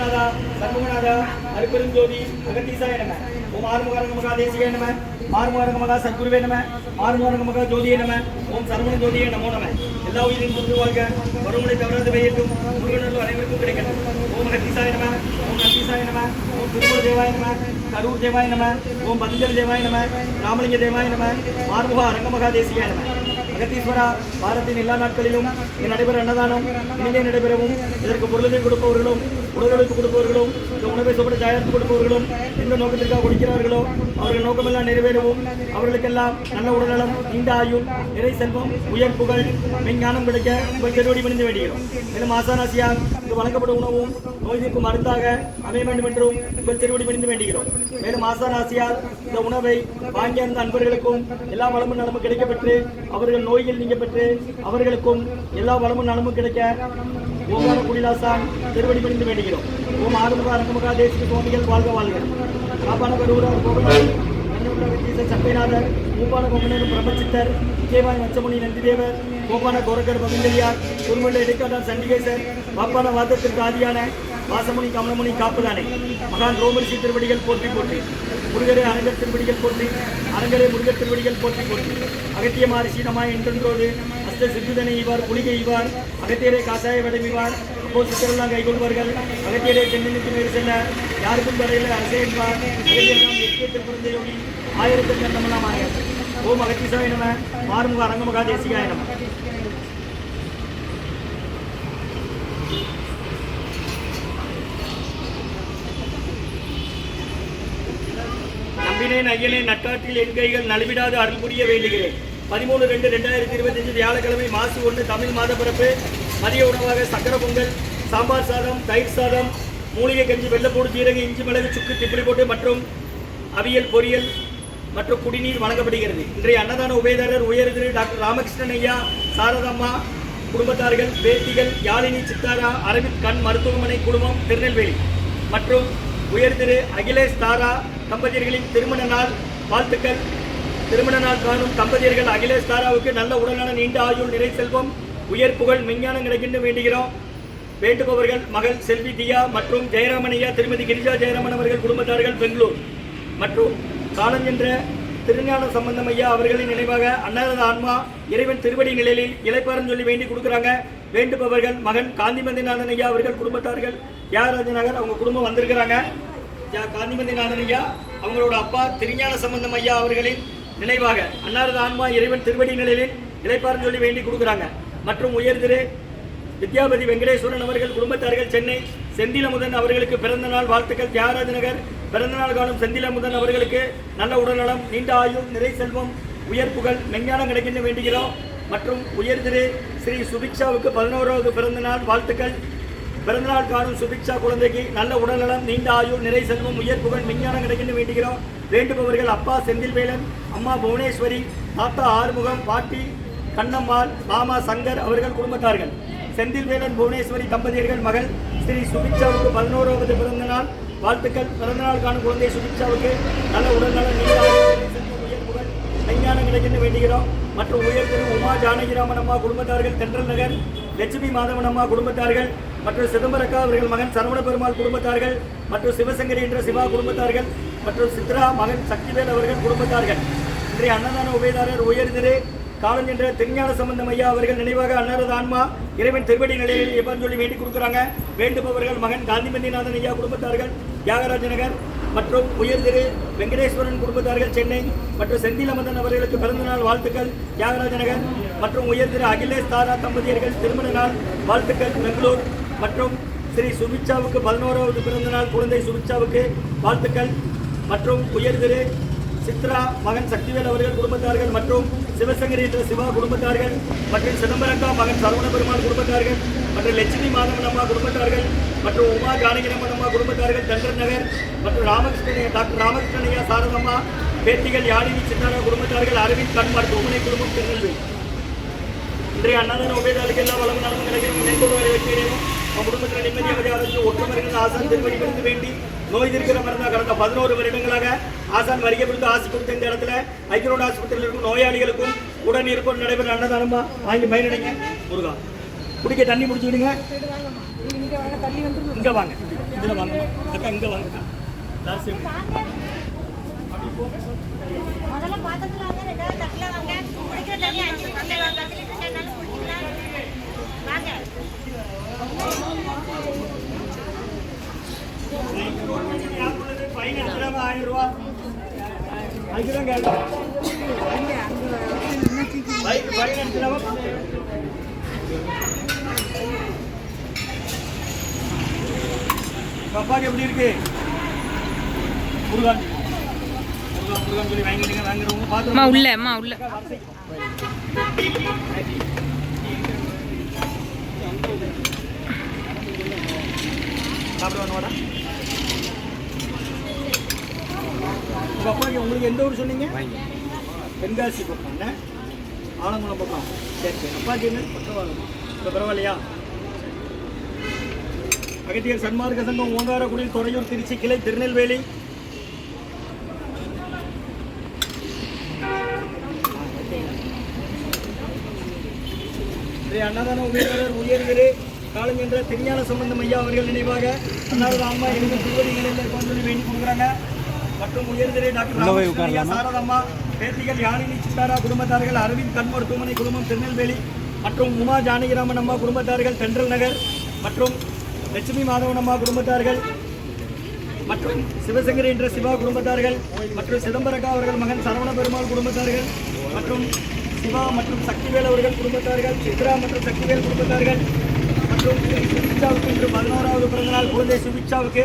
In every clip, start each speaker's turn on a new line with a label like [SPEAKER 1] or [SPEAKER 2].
[SPEAKER 1] சத்குருநாதா சண்முகநாதா அருப்பெருஞ்சோதி அகத்தீசாய நம. ஓம் ஆறுமுகரங்க மகா தேசிகாய நம. ஆறுமுகரங்க மகா சத்குருவே நம. ஆறுமுகரங்க மகா ஜோதியே நம. ஓம் சரவண ஜோதியே நமோ நம. எல்லா உயிரின் முன்பு வாழ்க. வருமுறை தவறாது வெயிட்டும் முருகனர்கள் அனைவருக்கும் கிடைக்கணும் ஓம் அகத்தீசாய நம. ஓம் நந்தீசாய நம. ஓம் திருமூல தேவாய நம. கரூர் தேவாய நம. ஓம் பந்தல் தேவாய நம. ராமலிங்க தேவாய நம. ஆறுமுக அரங்கமகா தேசிகாய நம. ஜெகதீஸ்வரா வாரத்தின் எல்லா நாட்களிலும் நடைபெற அன்னதானம் இனிமே நடைபெறவும் இதற்கு பொருளுதவி கொடுப்பவர்களும் உடலுழைப்பு கொடுப்பவர்களும் இந்த உணவை சுபட தயாரித்து கொடுப்பவர்களும் எந்த நோக்கத்திற்காக கொடுக்கிறார்களோ அவர்கள் நோக்கமெல்லாம் நிறைவேறவும் அவர்களுக்கெல்லாம் நல்ல உடல்நலம் நீண்ட ஆயுள் நிறை செல்வம் உயர் புகழ் மெஞ்ஞானம் கிடைக்க உங்கள் திருவடி பணிந்து வேண்டுகிறோம் மேலும் ஆசானாசியா இங்கு வழங்கப்படும் உணவும் நோய் தீர்க்கும் மருந்தாக அமைய வேண்டும் என்றும் உங்கள் திருவடி பணிந்து வேண்டுகிறோம். மேலும் ஆசானாசியார் இந்த உணவை வாங்கிய அந்த அன்பர்களுக்கும் எல்லா வளமும் நலமும் கிடைக்கப்பெற்று அவர்கள் நோய்கள் நீங்க பெற்று அவர்களுக்கும் எல்லா வளமும் நலமும் கிடைக்க ஓமான குடிலாசான் திருவடி பணிந்து வேண்டுகிறோம். ஓம் ஆறுமுக அரங்கமுகா தேசிக சுவாமிகள் வாழ்க வாழ்க. காப்பான கரூரர் கோபநாதர் சப்பைநாதர் மூப்பான கொங்கனர் பிரபச்சித்தர் விஜயபாய் மச்சமுனி நந்திதேவர் கோபான கோரக்கர் பகுந்தலியார் குருமண்ட இடைக்காட்டார் சண்டிகேசர் பாப்பான வாதத்திற்கு ஆதியான வாசமுனி கமலமுனி காப்புதானே. மகான் ரோமரிசி திருவடிகள் போற்றி போற்றி. முருகரே அரங்கர் திருவடிகள் போற்றி. அரங்கரே முருகர் திருவடிகள் போற்றி போற்றி. அகத்திய மாரிசீனமாய் என்றென்றோடு அஸ்த சித்துதனை இவார் புலிகை இவார் அகத்தியரே காசாய விடமிவார் அப்போ சித்தரெல்லாம் கைகொள்வார்கள் அகத்தியரே தென்னிற்கு மேல் செல்ல யாருக்கும் வரையில் அரசே என்பார். அகத்தியரெல்லாம் எக்கியத்தில் பிறந்த யோகி ஆயிரத்தி கண்டமெல்லாம் ஆயிரம் ஓம் அகத்தீசாய நம மாறுமுக அரங்கமுகா தேசிகாய நம நம்பினேன் ஐயனே நட்காட்டில் என் கைகள் நழுவிடாது அருள் புரிய வேண்டுகிறேன் பதிமூணு ரெண்டு ரெண்டாயிரத்தி இருபத்தஞ்சு வியாழக்கிழமை மாசு ஒன்று தமிழ் மாத பிறப்பு மதிய உணவாக சக்கர பொங்கல் சாம்பார் சாதம் தயிர் சாதம் மூலிகை கஞ்சி வெள்ளைப்பூடு ஜீரக இஞ்சி மிளகு சுக்கு திப்பிலி போட்டு மற்றும் அவியல் பொரியல் மற்றும் குடிநீர் வழங்கப்படுகிறது. இன்றைய அன்னதான உபயதாரர் உயர்திரு டாக்டர் ராமகிருஷ்ணன் ஐயா சாரதம்மா குடும்பத்தார்கள் பேத்திகள் யாழினி சித்தாரா அரவிந்த் கண் மருத்துவமனை குடும்பம் திருநெல்வேலி. மற்றும் உயர்திரு அகிலேஷ் தாரா தம்பதியர்களின் திருமண நாள் வாழ்த்துக்கள். திருமண நாள் காணும் தம்பதியர்கள் அகிலேஷ் தாராவுக்கு நல்ல உடல்நல நீண்ட ஆயுள் நிறை செல்வம் உயர் புகழ் விஞ்ஞானம் கிடைக்கின்ற வேண்டுகிறோம். வேண்டுபவர்கள் மகள் செல்வி தியா மற்றும் ஜெயராமன் ஐயா திருமதி கிரிஜா ஜெயராமன் அவர்கள் குடும்பத்தார்கள் பெங்களூர். மற்றும் காலஞ்சென்ற திருஞான சம்பந்தம் ஐயா அவர்களின் நினைவாக அன்னாரது ஆன்மா இறைவன் திருவடி நிலையில் இளைப்பாரம் சொல்லி வேண்டி கொடுக்குறாங்க. வேண்டுபவர்கள் மகன் காந்திமந்திநாதன் ஐயா அவர்கள் குடும்பத்தார்கள். தியாகராஜ நகர் அவங்க குடும்பம் வந்திருக்கிறாங்க. காந்திமந்திநாதன் ஐயா அவங்களோட அப்பா திருஞான சம்பந்தம் ஐயா அவர்களின் நினைவாக அன்னாரது ஆன்மா இறைவன் திருவடி நிலையில் இளைப்பாரம் சொல்லி வேண்டி கொடுக்குறாங்க. மற்றும் உயர் திரு வித்யாபதி வெங்கடேஸ்வரன் அவர்கள் குடும்பத்தார்கள் சென்னை செந்திலமுதன் அவர்களுக்கு பிறந்த நாள் வாழ்த்துக்கள். தியாகராஜ நகர் பிறந்தநாள் காணும் செந்தில முதன் அவர்களுக்கு நல்ல உடல்நலம் நீண்ட ஆயுள் நிறை செல்வம் உயர் புகழ் மெஞ்ஞானம் கிடைக்கின்ற வேண்டுகிறோம். மற்றும் உயர் திரு ஸ்ரீ சுபிக்ஷாவுக்கு பதினோராவது பிறந்த நாள் வாழ்த்துக்கள். பிறந்தநாள் காணும் சுபிக்ஷா குழந்தைக்கு நல்ல உடல்நலம் நீண்ட ஆயுள் நிறை செல்வம் உயர் புகழ் விஞ்ஞானம் கிடைக்கின்ற வேண்டுகிறோம். வேண்டுபவர்கள் அப்பா செந்தில்வேலன் அம்மா புவனேஸ்வரி தாத்தா ஆறுமுகம் பாட்டி கண்ணம்மாள் மாமா சங்கர் அவர்கள் குடும்பத்தார்கள். செந்தில்வேலன் புவனேஸ்வரி தம்பதியர்கள் மகள் ஸ்ரீ சுபிக்ஷாவுக்கு பதினோராவது பிறந்த நாள் வாழ்த்துக்கள். பிறந்தநாள் காணும் குழந்தை சுபிக்ஷாவுக்கு நல்ல உடல்நலம் நீண்ட ஆயுள் நிறை கிடைக்கின்ற வேண்டுகிறோம் மற்றும் உயர் திரு உமா ஜானகிராமன் அம்மா குடும்பத்தார்கள் தென்றல் நகர் லட்சுமி மாதவன் அம்மா குடும்பத்தார்கள் மற்றும் சிதம்பரக்கா அவர்கள் மகன் சரவண பெருமாள் குடும்பத்தார்கள் மற்றும் சிவசங்கரி என்ற சிவா குடும்பத்தார்கள் மற்றும் சித்ரா மகன் சக்திவேல் அவர்கள் குடும்பத்தார்கள். இன்றைய அன்னதான உபயதாரர் உயர்திரு காலம் என்ற திருஞான சம்பந்தம் ஐயா அவர்கள் நினைவாக அன்னாரது ஆன்மா இறைவன் திருவடி நிலையில் எப்பன்னு சொல்லி வேண்டி கொடுக்குறாங்க. வேண்டுபவர்கள் மகன் காந்திமந்திநாதன் ஐயா குடும்பத்தார்கள் தியாகராஜ நகர் மற்றும் உயர் திரு வெங்கடேஸ்வரன் குடும்பத்தார்கள் சென்னை மற்றும் செந்திலமந்தன் அவர்களுக்கு பிறந்தநாள் வாழ்த்துக்கள். தியாகராஜ நகர் மற்றும் உயர் திரு அகிலேஷ் தாரா தம்பதியர்கள் திருமண நாள் வாழ்த்துக்கள். பெங்களூர் மற்றும் ஸ்ரீ சுபிச்சாவுக்கு பதினோராவது பிறந்தநாள் குழந்தை சுபிச்சாவுக்கு வாழ்த்துக்கள். மற்றும் உயர் திரு சித்ரா மகன் சக்திவேல் அவர்கள் குடும்பத்தார்கள் மற்றும் சிவசங்கரி என்ற சிவா குடும்பத்தார்கள் மற்றும் சிதம்பரக்கா மகன் சரவண பெருமாள் குடும்பத்தார்கள் மற்றும் லட்சுமி மாதவன் அம்மா குடும்பத்தார்கள். மற்றும் உமா ஜானகிரமன் அம்மா குடும்பத்தார்கள் தண்டர் நகர் மற்றும் ராமகிருஷ்ணன் டாக்டர் ராமகிருஷ்ணனையா சாரதம்மா பேத்திகள் யாழினி சின்னாரா குடும்பத்தார்கள் அரவிந்த் கண் மருத்துவமனை குடும்பம் திருநெல்வேலி. இன்றைய அன்னதான உபயதாளுக்கு எல்லா வளமும் நலமும் கிடைக்கும் நினைப்பது வரை வைக்கிறேன் நம் குடும்பத்தில் நிம்மதியாக அரசு ஒற்றுமை ஆசான் திருவடி விருந்து வேண்டி நோய் இருக்கிற மருந்தாக கடந்த பதினோரு வருடங்களாக ஆசான் வருகை விருந்து ஆசி கொடுத்த இந்த இடத்துல ஐக்கியரோட ஆஸ்பத்திரியில் இருக்கும் நோயாளிகளுக்கும் உடன் இருக்கும் நடைபெற அன்னதானமா வாங்கி பயனடைங்க முருகா குடிக்க தண்ணி முடிச்சுக்கிடுங்க
[SPEAKER 2] இங்க வாங்க தள்ளி வந்து
[SPEAKER 1] இங்க வாங்க. இதுல வாங்க. அக்கா இங்க வாங்க.
[SPEAKER 3] முதல்ல பாத்திரத்துல வாங்க ரெண்டாவது தட்டுல வாங்க. குடிக்கிற தண்ணி அஞ்சு குடிக்கலாம் வாங்க.
[SPEAKER 1] ஃபைன் ஆயிரம் ரூபா அதுக்குதான் கேட்டேன் அப்பாக்கு எப்படி இருக்கு? முருகன். முருகன் முருகன் சொல்லி வாங்கிட்டீங்க வாங்குறவங்க பார்த்து
[SPEAKER 2] உள்ள அம்மா உள்ள.
[SPEAKER 1] சாப்பிட வேணுமாடா உங்கள் அப்பாக்கு உங்களுக்கு எந்த ஊர் சொன்னீங்க? தென்காசி பக்கம் ஆலங்குளம் பக்கம். சரி சரி. அப்பாக்கு என்ன? பக்கவாளம் இப்போ பரவாயில்லையா? அகத்தியர் சன்மார்க்க சங்கம் ஓங்காரக்குடி துறையூர் திருச்சி கிளை திருநெல்வேலி. அன்னதான உயர்வரர் உயர்திரு காலம் என்ற திருஞான சம்பந்தம் ஐயா அவர்கள் நினைவாக அன்னாரது அம்மா எனக்கு திருவடி நிலையில் சொல்லி வேண்டி கொடுக்குறாங்க மற்றும் உயர்திரு டாக்டர் சாரதம்மா பேத்திகள் யாழினி சித்தாரா குடும்பத்தார்கள் அரவிந்த் கண் மருத்துவமனை குடும்பம் திருநெல்வேலி மற்றும் உமா ஜானகிராமன் அம்மா குடும்பத்தார்கள் தென்றல் நகர் மற்றும் லட்சுமி மாதவன் அம்மா குடும்பத்தார்கள் மற்றும் சிவசங்கரி என்ற சிவா குடும்பத்தார்கள் மற்றும் சிதம்பரக்கா அவர்கள் மகன் சரவண பெருமாள் குடும்பத்தார்கள் மற்றும் சிவா மற்றும் சக்திவேல் அவர்கள் குடும்பத்தார்கள் சித்ரா மற்றும் சக்திவேல் குடும்பத்தார்கள் மற்றும் சுபிக்ஷாவுக்கு இன்று பதினோராவது பிறந்தநாள் குழந்தை சுபிக்ஷாவுக்கு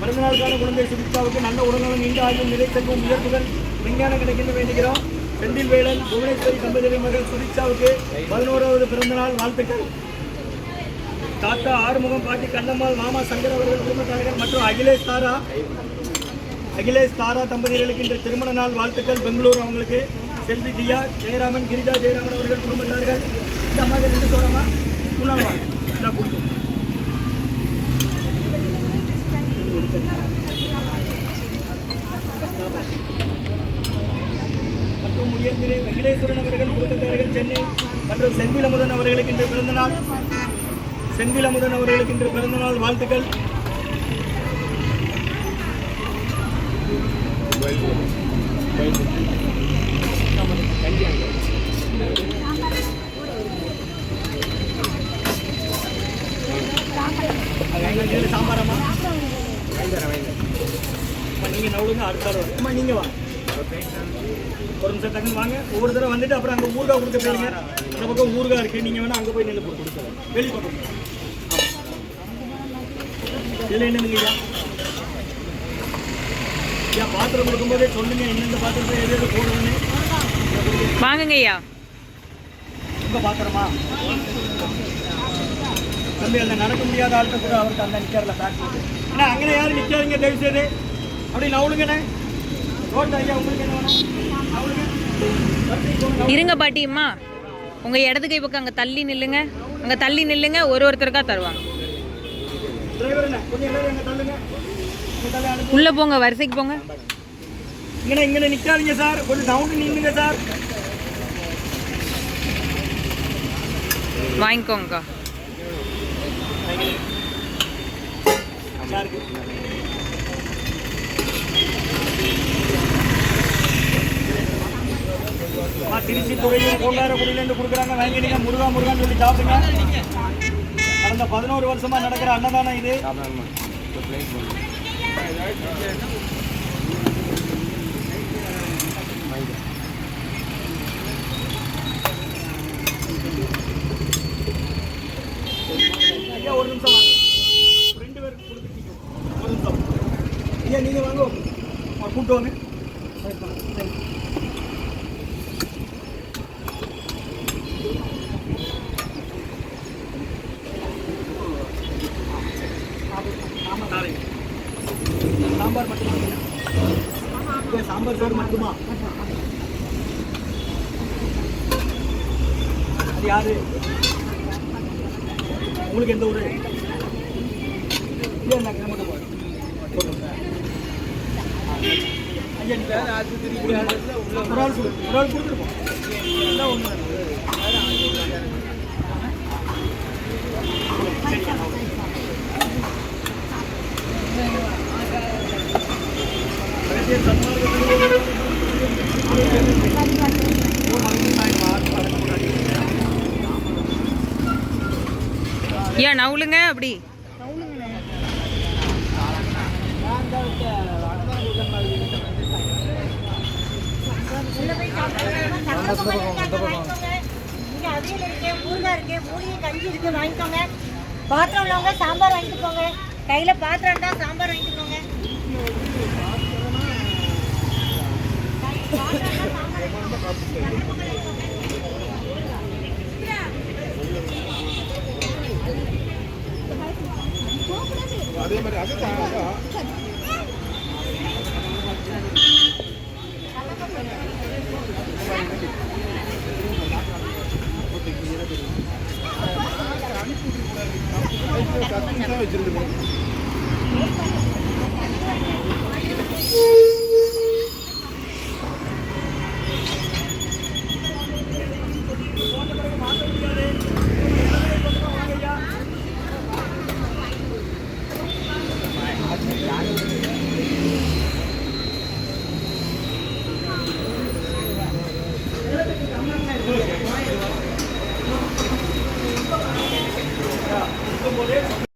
[SPEAKER 1] பிறந்தநாளுக்கான குழந்தை சுபிக்ஷாவுக்கு நல்ல உடல்நலம் நீண்ட ஆயுள் நிலை செல்வம் உயர்வுகள் விஞ்ஞானம் கிடைக்கின்ற வேண்டுகிறோம். செந்தில் வேலன் புவனேஸ்வரி தம்பதியின் மகள் சுபிக்ஷாவுக்கு பதினோராவது பிறந்தநாள் வாழ்த்துக்கள். தாத்தா ஆறுமுகம் பாட்டி கண்ணம்மாள் மாமா சங்கர் அவர்கள் குடும்பத்தார்கள் மற்றும் அகிலேஷ் தாரா அகிலேஷ் தாரா தம்பதிகளுக்கு இன்று திருமண நாள் வாழ்த்துக்கள். பெங்களூர் அவங்களுக்கு. செல்வி தியா ஜெயராமன் கிரிஜா ஜெயராமன் அவர்கள் குடும்பத்தார்கள். இந்த மாதிரி ரெண்டு சோழமா உணவா நான் கொடுக்கும் மற்றும் உயர்திரு வெங்கடேஸ்வரன் அவர்கள் குடும்பத்தார்கள் சென்னை மற்றும் செந்தில் அமுதன் அவர்களுக்கு இன்று பிறந்த நாள் செந்தில் அமுதன் அவர்களுக்கு இன்று பிறந்தநாள் வாழ்த்துக்கள். சாம்பாரம்மா அம்மா, நீங்க நவுளுங்க அடுத்த ஆள் அம்மா நீங்க வாங்க. ஒரு நிமிஷம் தங்க வாங்க ஒவ்வொரு தடவை வந்துட்டு அப்புறம் அங்கே ஊர்கா கொடுக்க போயிருங்க அந்த பக்கம் ஊர்கா இருக்கு நீங்கள் வேணால் அங்கே போய் நெல் போட்டு கொடுக்கலாம் வெளி பக்கம் இதில் என்னங்க ஐயா ஐயா பாத்திரம் கொடுக்கும்போதே சொல்லுங்க எந்தெந்த பாத்திரத்தை எது எது போடணும்னு
[SPEAKER 2] வாங்குங்க ஐயா
[SPEAKER 1] உங்க பாத்திரமா? தம்பி அந்த நடக்க முடியாத ஆள்கிட்ட கூட அவருக்கு அந்த நிற்கிறல பேக் போட்டு அங்கே யாரும் நிற்காதீங்க தயவு செய்து அப்படி நவுளுங்கண்ணே.
[SPEAKER 2] இருங்க பாட்டியம்மா உங்க இடது கை பக்கம் அங்க தள்ளி நில்லுங்க. அங்க தள்ளி நில்லுங்க ஒரு ஒருத்தருக்கா தருவாங்க. உள்ள போங்க வரிசைக்கு போங்க.
[SPEAKER 1] இங்கே இங்கே நிற்காதீங்க சார். கொஞ்சம் சவுண்டு நின்றுங்க சார்.
[SPEAKER 2] வாங்கிக்கோங்கக்கா
[SPEAKER 1] திருச்சி துறையில் கோண்டாரக்குடியிலேருந்து கொடுக்குறாங்க. வாங்கிடுங்க முருகா முருகான்னு சொல்லி சாப்பிடுங்க. கடந்த பதினோரு வருஷமாக நடக்கிற அன்னதானம் இது. ஐயா ஒரு நிமிஷம் வாங்க. ரெண்டு பேருக்கு கொடுத்துட்டீங்க ஒரு நிமிஷம். ஐயா நீங்க வாங்க. ஆ, கூப்பிட்டு வாங்க. இது யாரு? உங்களுக்கு எந்த ஊர்? ஐயா ஒன்று சரி
[SPEAKER 2] ஏன் நவுலுங்க அப்படி
[SPEAKER 3] வாங்கிக்கோங்க. அவியல் இருக்கு, ஊறுகாய் இருக்கு, மூலிகை கஞ்சி இருக்கு, வாங்கிக்கோங்க. பாத்திரம் உள்ளவங்க சாம்பார் வாங்கிட்டு போங்க கையில பாத்திரம் தான் சாம்பார் வாங்கிட்டு போங்க
[SPEAKER 4] வச்சிருக்கேன்